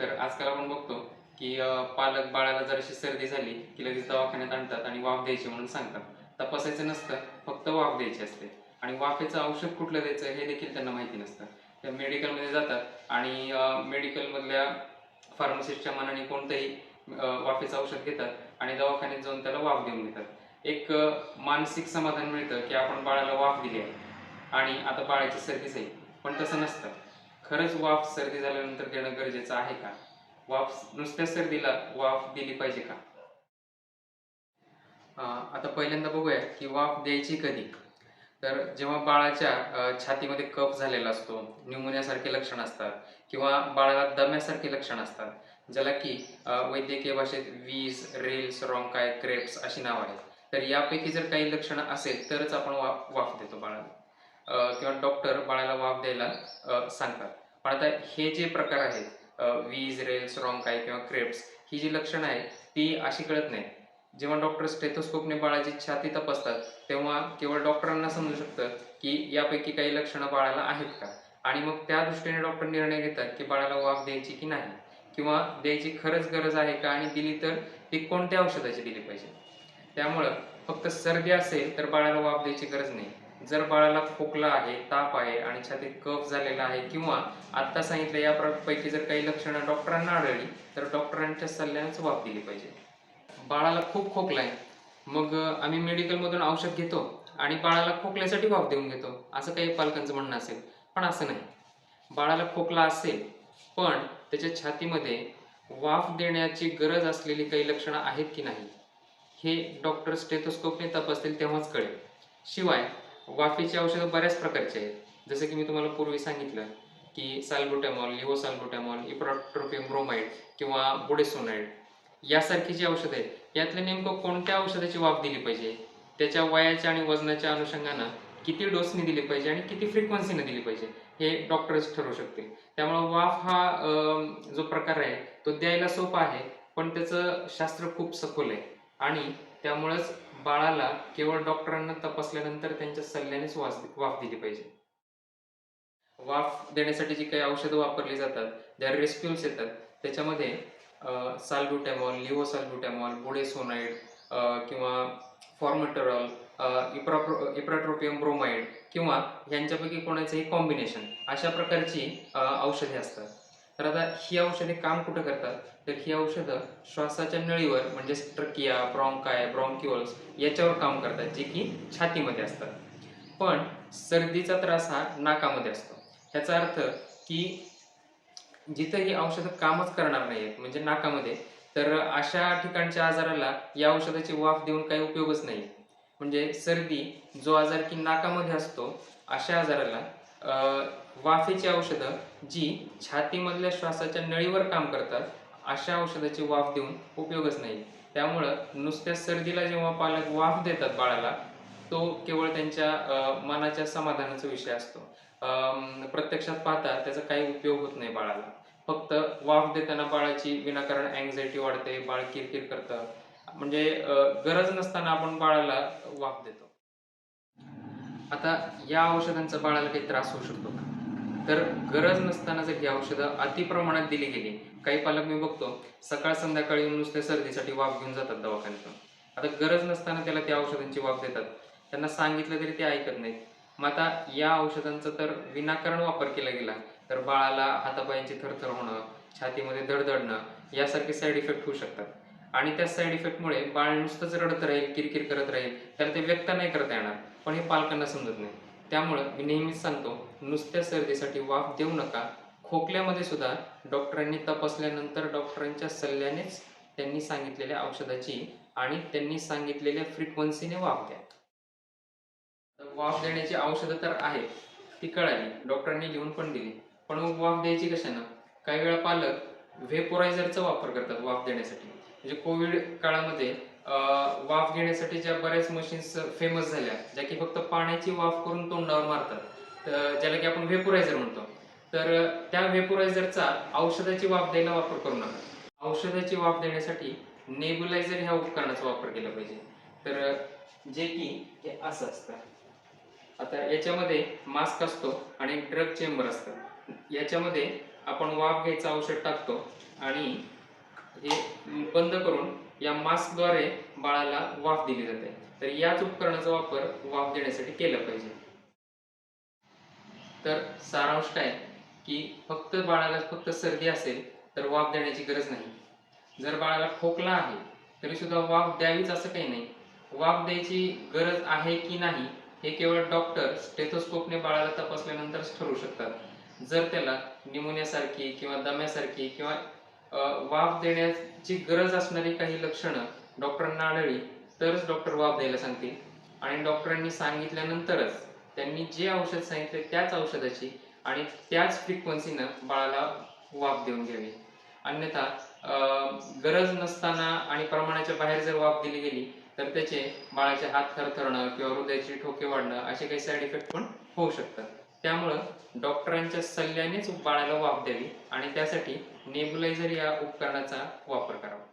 तर आजकाल आपण बघतो की पालक बाळाला जराशी सर्दी झाली की लगेच दवाखान्यात आणतात आणि वाफ द्यायची म्हणून सांगतात. तपासायचं नसतं फक्त वाफ द्यायची असते. आणि वाफेचं औषध कुठलं द्यायचं हे देखील त्यांना माहिती नसतं. त्या मेडिकलमध्ये जातात आणि मेडिकलमधल्या फार्मसिस्टच्या मनाने कोणतंही वाफेचं औषध घेतात आणि दवाखान्यात जाऊन त्याला वाफ देऊन घेतात एक मानसिक समाधान मिळतं की आपण बाळाला वाफ दिली आहे आणि आता बाळाची सर्दी जाईल पण तसं नसतं. खरंच वाफ सर्दी झाल्यानंतर देणं गरजेचं आहे का? वाफ नुसत्या सर्दीला वाफ दिली पाहिजे का? आता पहिल्यांदा बघूया की वाफ द्यायची कधी? तर जेव्हा बाळाच्या छातीमध्ये कफ झालेला असतो न्यूमोनियासारखे लक्षण असतात किंवा बाळाला दम्यासारखे लक्षण असतात ज्याला की वैद्यकीय भाषेत वीज रेल्स रॉंकाय क्रेप्स अशी नाव आहेत. तर यापैकी जर काही लक्षणं असेल तरच आपण वाफ वाफ देतो बाळाला. किंवा डॉक्टर बाळाला वाफ द्यायला सांगतात. पण आता हे जे प्रकार आहेत वीज रेल्स रॉंकाय किंवा क्रेप्स ही जी लक्षणं आहेत ती अशी कळत नाही जेव्हा डॉक्टर स्टेथोस्कोपने बाळाची छाती तपासतात तेव्हा केवळ डॉक्टरांना समजू शकतं की यापैकी काही लक्षणं बाळाला आहेत का? आणि मग त्या दृष्टीने डॉक्टर निर्णय घेतात की बाळाला वाफ द्यायची की नाही. किंवा द्यायची खरंच गरज आहे का आणि दिली तर ती कोणत्या औषधाची दिली पाहिजे? त्यामुळं फक्त सर्दी असेल तर बाळाला वाफ द्यायची गरज नाही. जर बाळाला खोकला आहे ताप आहे आणि छातीत कफ झालेला आहे किंवा आत्ता सांगितलं यापैकी जर काही लक्षणं डॉक्टरांना आढळली तर डॉक्टरांच्या सल्ल्यानेच वाफ दिली पाहिजे. बाळाला खूप खोकला आहे. मग आम्ही मेडिकलमधून औषध घेतो आणि बाळाला खोकल्यासाठी वाफ देऊन घेतो. असं काही पालकांचं म्हणणं असेल. पण असं नाही. बाळाला खोकला असेल पण त्याच्या छातीमध्ये वाफ देण्याची गरज असलेली काही लक्षणं आहेत की नाही हे डॉक्टर स्टेथोस्कोपने तपासतील तेव्हाच कळेल. शिवाय वाफेची औषधं बऱ्याच प्रकारची आहेत. जसं की मी तुम्हाला पूर्वी सांगितलं की साल्बुटॅमॉल लिव्होसाल्बुटॅमॉल इप्रॉट्रोपियम ब्रोमाइड किंवा बुडेसोनाइड यासारखी जी औषधं आहेत यातल्या नेमकं कोणत्या औषधाची वाफ दिली पाहिजे? त्याच्या वयाच्या आणि वजनाच्या अनुषंगानं किती डोसने दिली पाहिजे आणि किती फ्रिक्वन्सीने दिली पाहिजे हे डॉक्टर्स ठरवू शकतील. त्यामुळं वाफ हा जो प्रकार आहे तो द्यायला सोपा आहे पण त्याचं शास्त्र खूप सखोल आहे. आणि त्यामुळंच बाळाला केवळ डॉक्टरांना तपासल्यानंतर त्यांच्या सल्ल्यानेच वास वाफ दिली पाहिजे. वाफ देण्यासाठी जी काही औषधं वापरली जातात ज्या रेस्क्युल्स येतात त्याच्यामध्ये साल्ब्युटॅमॉल लिव्होसाल्ब्युटॅमॉल बुडेसोनाइड किंवा फॉर्मेटरॉल इप्राप्रो इप्राट्रोपियम ब्रोमाइड किंवा यांच्यापैकी कोणाचंही कॉम्बिनेशन अशा प्रकारची औषधे असतात. तर आता ही औषधे काम कुठं करतात? तर ही औषधं श्वासाच्या नळीवर म्हणजे ट्रकिया ब्रॉन्काय ब्रॉन्क्युअल्स याच्यावर काम करतात जे की छातीमध्ये असतात. पण सर्दीचा त्रास हा नाकामध्ये असतो. ह्याचा अर्थ की जिथं ही औषधं कामच करणार नाही आहेत म्हणजे नाकामध्ये तर अशा ठिकाणच्या आजाराला या औषधाची वाफ देऊन काही उपयोगच नाही म्हणजे सर्दी जो आजार की नाकामध्ये असतो अशा आजाराला वाफेची औषधं जी छातीमधल्या श्वासाच्या नळीवर काम करतात अशा औषधाची वाफ देऊन उपयोगच नाही. त्यामुळं नुसत्या सर्दीला जेव्हा पालक वाफ देतात बाळाला तो केवळ त्यांच्या मनाच्या समाधानाचा विषय असतो. अं, प्रत्यक्षात पाहता त्याचा काही उपयोग होत नाही बाळाला. फक्त वाफ देताना बाळाची विनाकारण अँझायटी वाढते बाळ किरकिर करतं. म्हणजे गरज नसताना आपण बाळाला वाफ देतो. आता या औषधांचा बाळाला काही त्रास होऊ शकतो का? तर गरज नसताना जर ही औषधं अति प्रमाणात दिली गेली काही पालक मी बघतो सकाळ संध्याकाळी येऊन नुसत्या सर्दीसाठी वाफ घेऊन जातात दवाखान्यातून आता गरज नसताना त्याला त्या औषधांची वाफ देतात. त्यांना सांगितलं तरी ते ऐकत नाहीत. मग आता या औषधांचा तर विनाकारण वापर केला गेला. तर बाळाला हातापायांची थरथर होणं छातीमध्ये धडधडणं यासारखे साईड इफेक्ट होऊ शकतात. आणि त्या साईड इफेक्टमुळे बाळ नुसतंच रडत राहील किरकिर करत राहील त्याला ते व्यक्त नाही करता येणार. पण हे पालकांना समजत नाही. त्यामुळं मी नेहमीच सांगतो नुसत्या सर्दीसाठी वाफ देऊ नका. खोकल्यामध्ये सुद्धा डॉक्टरांनी तपासल्यानंतर डॉक्टरांच्या सल्ल्यानेच त्यांनी सांगितलेल्या औषधाची आणि त्यांनी सांगितलेल्या फ्रिक्वन्सीने वाफ द्या. वाफ देण्याची औषधं तर आहेत ती कळाली. डॉक्टरांनी लिहून पण दिली. पण मग वाफ द्यायची कशानं? काही वेळा पालक व्हेपोरायझरचा वापर करतात वाफ देण्यासाठी. म्हणजे कोविड काळामध्ये वाफ घेण्यासाठी ज्या बऱ्याच मशीन्स फेमस झाल्या ज्या की फक्त पाण्याची वाफ करून तोंडावर मारतात तर ज्याला की आपण व्हेपोरायझर म्हणतो तर त्या व्हेपोरायझरचा औषधाची वाफ द्यायला वापर करू नका. औषधाची वाफ देण्यासाठी नेबुलायझर ह्या उपकरणाचा वापर केला पाहिजे. तर जे की हे असं असतं. आता याच्यामध्ये मास्क असतो आणि ड्रग चेंबर असतं. याच्यामध्ये आपण वाफ घ्यायचं औषध टाकतो आणि हे बंद करून या मास्कद्वारे बाळाला वाफ दिली जाते. तर याच उपकरणाचा वापर वाफ देण्यासाठी केला पाहिजे. तर सारांश काय? की फक्त बाळाला फक्त सर्दी असेल तर वाफ देण्याची गरज नाही. जर बाळाला खोकला आहे तरी सुद्धा वाफ द्यावीच असं काही नाही. वाफ द्यायची गरज आहे की नाही हे केवळ डॉक्टर स्टेथोस्कोपने बाळाला तपासल्यानंतरच ठरवू शकतात. जर त्याला निमोनियासारखी किंवा दम्यासारखी किंवा वाफ देण्याची गरज असणारी काही लक्षणं डॉक्टरांना आढळली तरच डॉक्टर वाफ द्यायला सांगतील. आणि डॉक्टरांनी सांगितल्यानंतरच त्यांनी जे औषध सांगितले त्याच औषधाची आणि त्याच फ्रिक्वन्सीनं बाळाला वाफ देऊन घ्यावी. अन्यथा गरज नसताना आणि प्रमाणाच्या बाहेर जर वाफ दिली गेली तर त्याचे बाळाचे हात थरथरणं किंवा हृदयाची ठोके वाढणं असे काही साईड इफेक्ट पण होऊ शकतात. त्यामुळं डॉक्टरांच्या सल्ल्यानेच बाळाला वाफ द्यावी आणि त्यासाठी नेबुलायझर या उपकरणाचा वापर करावा.